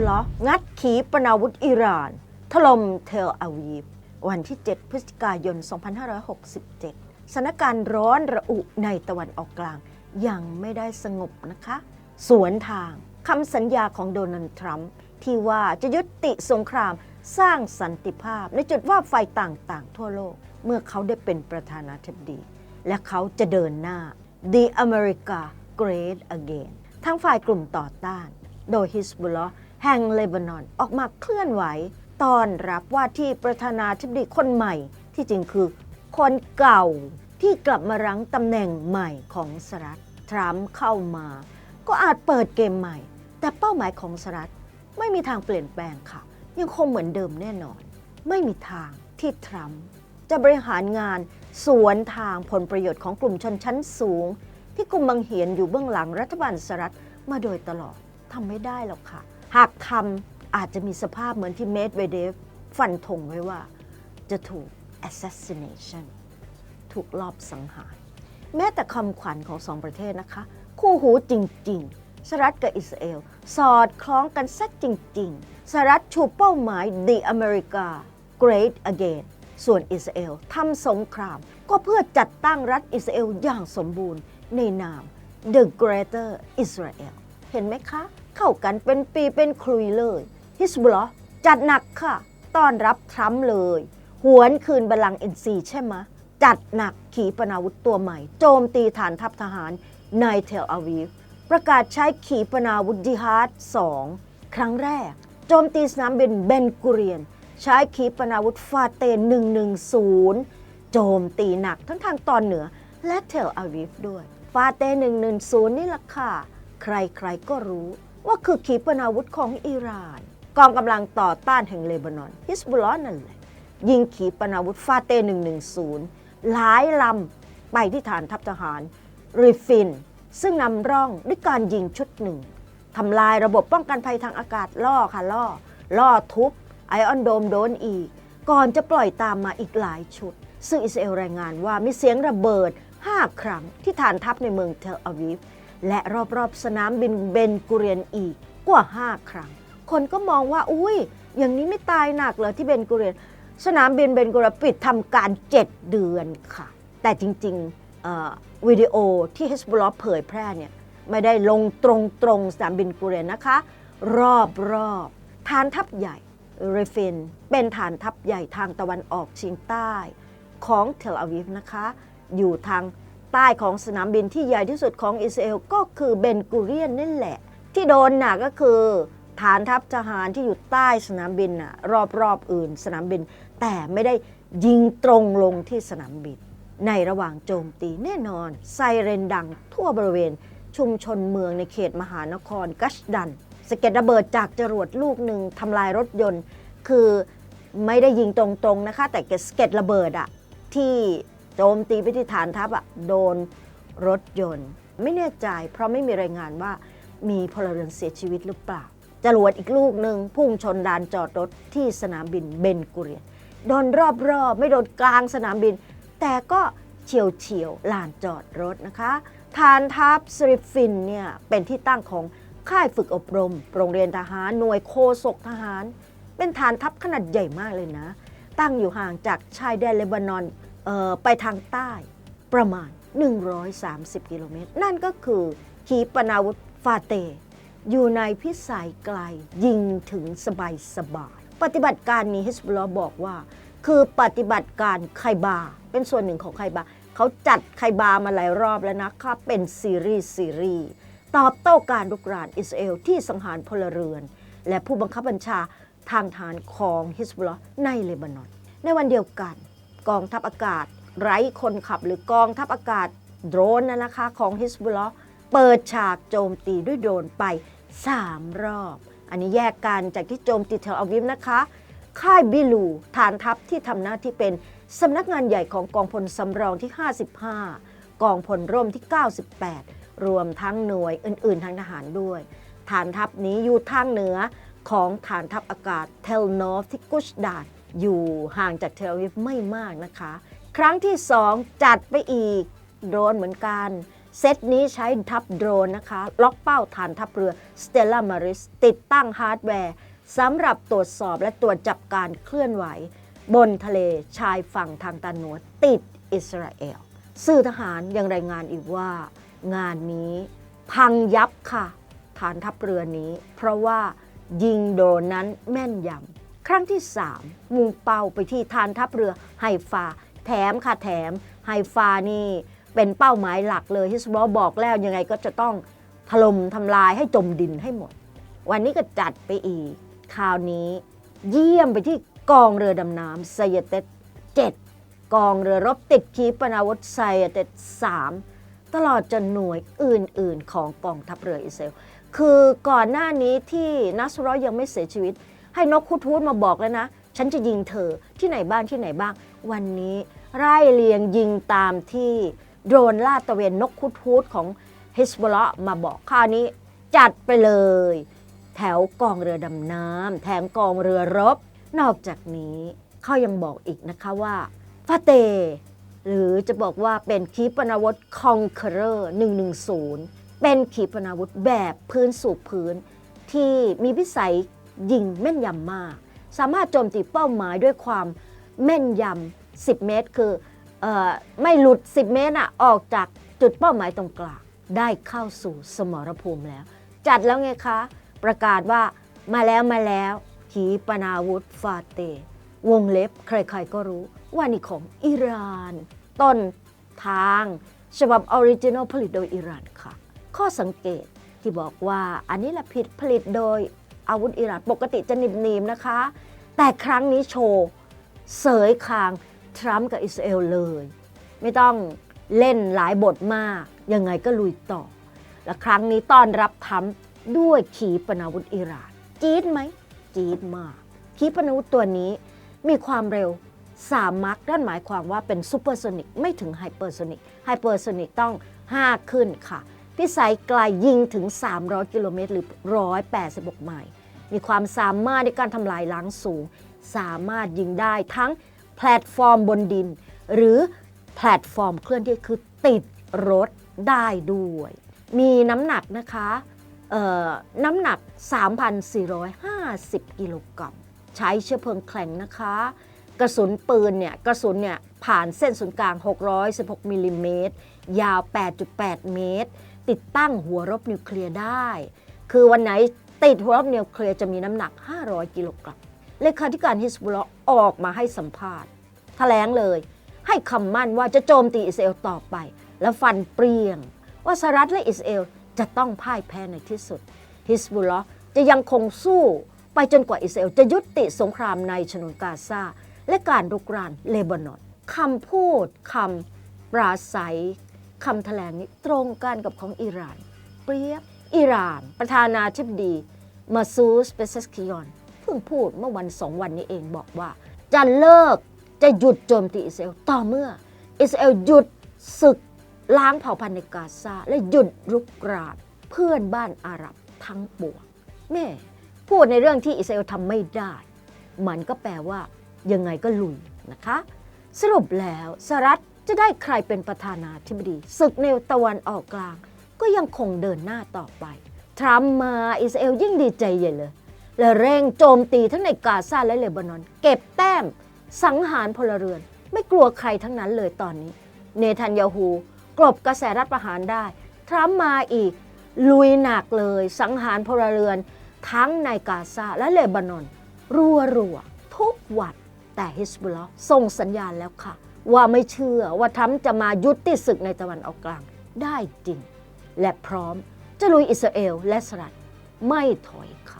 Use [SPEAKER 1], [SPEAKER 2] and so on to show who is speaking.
[SPEAKER 1] ลลอฮ์งัดขีปนาวุธอิหร่าน ถล่มเทลอาวีฟ วันที่ 7 พฤศจิกายน 2567 สถานการณ์ร้อนระอุในตะวันออกกลาง ยังไม่ได้สงบนะคะ สวนทางคำสัญญาของโดนัลด์ทรัมป์ที่ว่าจะยุติสงครามสร้างสันติภาพ ในจุดว่าไฟต่างๆ ทั่วโลก เมื่อเขาได้เป็นประธานาธิบดี และเขาจะเดินหน้า The America Great Again ทั้งฝ่ายกลุ่มต่อต้าน โดยฮิสบุลลอ แห่งเลบานอนออกมาเคลื่อนไหวต้อนรับว่าที่ประธานาธิบดีคนใหม่ที่จริงคือ คนเก่าที่กลับมารั้งตำแหน่งใหม่ของสหรัฐทรัมป์เข้ามา ก็อาจเปิดเกมใหม่ แต่เป้าหมายของสหรัฐไม่มีทางเปลี่ยนแปลงค่ะ ยังคงเหมือนเดิมแน่นอน ไม่มีทางที่ทรัมป์จะบริหารงานสวนทางผลประโยชน์ของกลุ่มชนชั้นสูง ที่กลุ่มบังเหียนอยู่เบื้องหลังรัฐบาลสหรัฐมาโดยตลอดทำไม่ได้หรอกค่ะ หากทำอาจจะมีสภาพเหมือนที่เมดเวเดฟฟันธงไว้ว่า จะถูก assassination ถูกลอบสังหาร แม้แต่คำขวัญของสองประเทศนะคะ คู่หูจริง ๆสหรัฐกับอิสราเอล สอดคล้องกันสักจริง ๆสหรัฐชูเป้าหมาย The America Great Again ส่วนอิสราเอลทำสงคราม ก็เพื่อจัดตั้งรัฐอิสราเอลอย่างสมบูรณ์ในนาม The Greater Israel เห็นไหมคะ เข้ากันเป็นปีเป็นคลุยเลยฮิสบุลลอจัดหนักค่ะ ต้อนรับทรัมป์เลย หวนคืนบัลลังก์เอ็นซีใช่ไหมจัดหนักขีปนาวุธตัวใหม่ โจมตีฐานทัพทหารในเทลอาวีฟประกาศใช้ขีปนาวุธจิฮาร์ด2 ครั้งแรก โจมตีสนามบินเบนกุเรียน ใช้ขีปนาวุธฟาเตน 110 โจมตีหนักทั้งทางตอนเหนือและเทลอาวีฟด้วย ฟาเตน 110 นี่ล่ะค่ะ ใครๆก็รู้ ว่าคือขีปนาวุธของอิหร่าน กองกำลังต่อต้านแห่งเลบานอนฮิสบุลลอนั่นแหละ ยิงขีปนาวุธฟาเต้ 110 หลายลำไปที่ฐานทัพทหารริฟิน ซึ่งนำร่องด้วยการยิงชุดหนึ่งทำลายระบบป้องกันภัยทางอากาศล่อค่ะล่อ ล่อทุบไอออนโดมโดนอีก ก่อนจะปล่อยตามมาอีกหลายชุด ซึ่งอิสราเอลรายงานว่ามีเสียงระเบิด 5 ครั้งที่ฐานทัพในเมืองเทลอาวีฟ และรอบๆสนามบินเบนกุเรียนอีกกว่า 5 ครั้ง คนก็มองว่าอุ้ย อย่างนี้ไม่ตายหนักเหรอที่เบนกุเรียน สนามบินเบนกุเรียนปิดทำการ 7 เดือนค่ะ แต่จริงๆวิดีโอที่ฮิสบุลลอห์เผยแพร่เนี่ยไม่ได้ลงตรงๆสนามบินกุเรียนนะคะ รอบๆฐานทัพใหญ่เรฟินเป็นฐานทัพใหญ่ทางตะวันออกเฉียงใต้ของเทลอาวีฟนะคะ อยู่ทาง ใต้ของสนามบินที่ใหญ่ที่สุดของอิสราเอลก็คือเบนกูเรียนนี่แหละ ที่โดนหนักก็คือ ฐานทัพทหารที่อยู่ใต้สนามบินน่ะรอบๆอื่นสนามบิน แต่ไม่ได้ยิงตรงลงที่สนามบิน ในระหว่างโจมตีแน่นอน ไซเรนดังทั่วบริเวณ ชุมชนเมืองในเขตมหานครกัชดันสะเก็ดระเบิดจากจรวดลูกหนึ่งทำลายรถยนต์ คือไม่ได้ยิงตรงๆนะคะ แต่สะเก็ดระเบิดอะที่ โจมตีไปที่ฐานทัพอะโดนรถยนต์ ไม่แน่ใจ เพราะไม่มีรายงานว่ามีพลเรือนเสียชีวิตหรือเปล่าจรวดอีกลูกหนึ่งพุ่งชนดานจอดรถที่สนามบินเบนกุเรียนโดนรอบๆ ไม่โดนกลางสนามบิน แต่ก็เฉียวเฉียวลานจอดรถนะคะฐานทัพสริฟินเนี่ยเป็นที่ตั้งของค่ายฝึกอบรม โรงเรียนทหารหน่วยโคศกทหาร เป็นฐานทัพขนาดใหญ่มากเลยนะ ตั้งอยู่ห่างจากชายแดนเลบานอน ไปทางใต้ประมาณ 130 กิโลเมตร นั่นก็คือขีปนาวุธฟาเต อยู่ในพิสัยไกลยิงถึงสบายสบายๆปฏิบัติการนี้ฮิสบุลลอห์บอกว่า คือปฏิบัติการไคบา เป็นส่วนหนึ่งของไคบา เขาจัดไคบามาหลายรอบแล้วนะคะเป็นซีรีส์ซีรีส์ตอบโต้การรุกรานอิสราเอลที่สังหารพลเรือน และผู้บังคับบัญชาทางฐานของฮิสบุลลอห์ในเลบานอน ในวันเดียวกัน กองทัพอากาศ ไร้คนขับหรือกองทัพอากาศโดรนนะนะคะของฮิสบุลลอเปิดฉากโจมตีด้วยโดรนไป 3 รอบ อันนี้แยกกันจากที่โจมตีเทลอาวิฟนะคะ ค่ายบิลูฐานทัพที่ทำหน้าที่เป็นสำนักงานใหญ่ของกองพลสำรองที่ 55 กองพลร่มที่ 98 รวมทั้งหน่วยอื่น ๆ ทางทหารด้วย ฐานทัพนี้อยู่ทางเหนือของฐานทัพอากาศเทลนอฟที่กุชดาน อยู่ห่างจากเทลอาวิฟไม่มากนะคะ ครั้งที่ 2 จัดไปอีก โดรนเหมือนกัน เซตนี้ใช้ทับโดรนนะคะ ล็อกเป้าฐานทัพเรือ Stella Maris ติดตั้งฮาร์ดแวร์สำหรับตรวจสอบและตรวจจับการเคลื่อนไหว บนทะเลชายฝั่งทางตะวันหนือติดอิสราเอล สื่อทหารยังรายงานอีกว่า งานนี้พังยับค่ะ ฐานทัพเรือนี้ เพราะว่ายิงโดรนนั้นแม่นยำ ครั้งที่3มุ่งเป้าไปที่ฐานทัพเรือไฮฟา แถมค่ะแถมไฮฟานี่เป็นเป้าหมายหลักเลยฮิสบอบอกแล้วยังไงก็จะต้องถล่มทำลายให้จมดินให้หมด วันนี้ก็จัดไปอีก คราวนี้เยี่ยมไปที่กองเรือดำน้ำไซยเต็ดเจ็ดกองเรือรบติดขีปนาวุธไซเต็ดสามตลอดจนหน่วยอื่น ๆ ของกองทัพเรืออิสราเอลคือก่อนหน้านี้ที่นัสรอยังไม่เสียชีวิต ให้นกคูทูตมาบอกแล้วนะ ฉันจะยิงเธอที่ไหนบ้างที่ไหนบ้าง วันนี้ไล่เลียงยิงตามที่โดรนลาดตระเวนนกคูทูตของฮิสบอลมาบอกครานี้ จัดไปเลย แถวกองเรือดำน้ำแถมกองเรือรบ นอกจากนี้เขายังบอกอีกนะคะว่าฟาเต หรือจะบอกว่าเป็นขีปนาวุธคองเคอร์110 เป็นขีปนาวุธแบบพื้นสู่พื้น ที่มีวิสัย ยิงแม่นยำมาก สามารถโจมตีเป้าหมายด้วยความแม่นยำ10 เมตร คืออไม่หลุด 10 เมตรอะออกจากจุดเป้าหมายตรงกลางได้เข้าสู่สมรภูมิแล้ว จัดแล้วไงคะ ประกาศว่ามาแล้วมาแล้วขีปนาวุธฟาเต วงเล็บใครๆก็รู้ว่านี่ของอิหร่าน ต้นทาง ฉบับออริจินอลผลิตโดยอิหร่านค่ะ ข้อสังเกตที่บอกว่าอันนี้แหละผิดผลิตโดย อาวุธอิหร่านปกติจะหนิบๆนะคะ แต่ครั้งนี้โชว์เสยคางทรัมป์กับอิสราเอลเลย ไม่ต้องเล่นหลายบทมาก ยังไงก็ลุยต่อ และครั้งนี้ต้อนรับทรัมป์ด้วยขีปนาวุธอิหร่าน จี๊ดไหม จี๊ดมาก ขีปนาวุธตัวนี้มีความเร็ว3มาร์กนั่นหมายความว่าเป็นซูเปอร์โซนิกไม่ถึงไฮเปอร์โซนิกไฮเปอร์โซนิกต้อง 5 ขึ้นค่ะ พิสัยไกลยิงถึง 300 กิโลเมตรหรือ 186 ไมล์ มีความสามารถในการทำลายล้างสูง สามารถยิงได้ทั้งแพลตฟอร์มบนดิน หรือแพลตฟอร์มเคลื่อนที่คือติดรถได้ด้วย มีน้ำหนักนะคะน้ำหนัก 3,450 กิโลกรัม ใช้เชื้อเพลิงแข็งนะคะ กระสุนปืนเนี่ย กระสุนเนี่ย ผ่านเส้นศูนย์กลาง 616มิลลิเมตร ยาว 8.8 เมตร ติดตั้งหัวรบนิวเคลียร์ได้ คือวันไหน ติดหัวรบนิวเคลียร์จะมีน้ำหนัก 500 กิโลกรัมเลขาธิการฮิสบุลลอห์ออกมาให้สัมภาษณ์แถลงเลย ให้คำมั่นว่าจะโจมตีอิสราเอลต่อไป และฟันเปรี้ยง ว่าสหรัฐและอิสราเอลจะต้องพ่ายแพ้ในที่สุดฮิสบุลลอห์จะยังคงสู้ไปจนกว่าอิสราเอลจะยุติสงครามในฉนวนกาซาและการรุกรานเลบานอนคำพูดคำปราศัยคำแถลงนี้ตรงกันกับของอิหร่าน เปรียบ อิหร่าน ประธานาธิบดีมาซูสเปเซสคิยอนเพิ่งพูดเมื่อวันสองวันนี้เองบอกว่า จะเลิกจะหยุดโจมตีอิสราเอลต่อเมื่อ อิสราเอลหยุดศึกล้างเผ่าพันธุ์ในกาซาและหยุดรุกรานเพื่อนบ้านอาหรับทั้งปวงแม่พูดในเรื่องที่อิสราเอลทำไม่ได้ มันก็แปลว่ายังไงก็ลุยนะคะ สรุปแล้วสหรัฐจะได้ใครเป็นประธานาธิบดีศึกในตะวันออกกลาง ก็ยังคงเดินหน้าต่อไป ทรัมป์มาอิสราเอลยิ่งดีใจใหญ่เลย และเร่งโจมตีทั้งในกาซาและเลบานอน เก็บแต้ม สังหารพลเรือน ไม่กลัวใครทั้งนั้นเลยตอนนี้ เนทันยาฮูกลบกระแสรัฐประหารได้ ทรัมป์มาอีก ลุยหนักเลย สังหารพลเรือน ทั้งในกาซาและเลบานอน รัวรัวทุกวันแต่ฮิสบุลลอห์ส่งสัญญาณแล้วค่ะ ว่าไม่เชื่อว่าทรัมป์จะมายุติศึกในตะวันออกกลางได้จริง และพร้อมจะลุยอิสราเอลและสรัฐไม่ถอยค่ะ